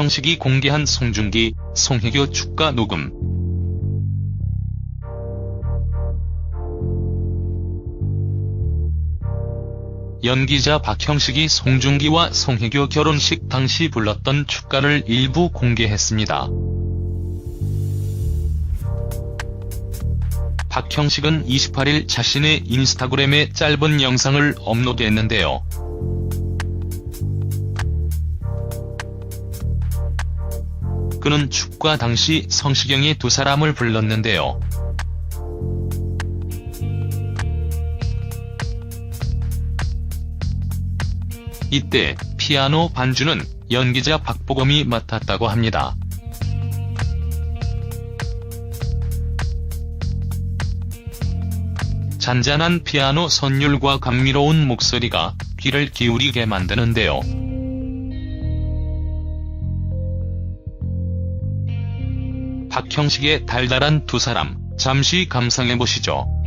박형식이 공개한 송중기, 송혜교 축가 녹음. 연기자 박형식이 송중기와 송혜교 결혼식 당시 불렀던 축가를 일부 공개했습니다. 박형식은 28일 자신의 인스타그램에 짧은 영상을 업로드했는데요. 그는 축가 당시 성시경이 두 사람을 불렀는데요. 이때 피아노 반주는 연기자 박보검이 맡았다고 합니다. 잔잔한 피아노 선율과 감미로운 목소리가 귀를 기울이게 만드는데요. 박형식의 달달한 두 사람, 잠시 감상해보시죠.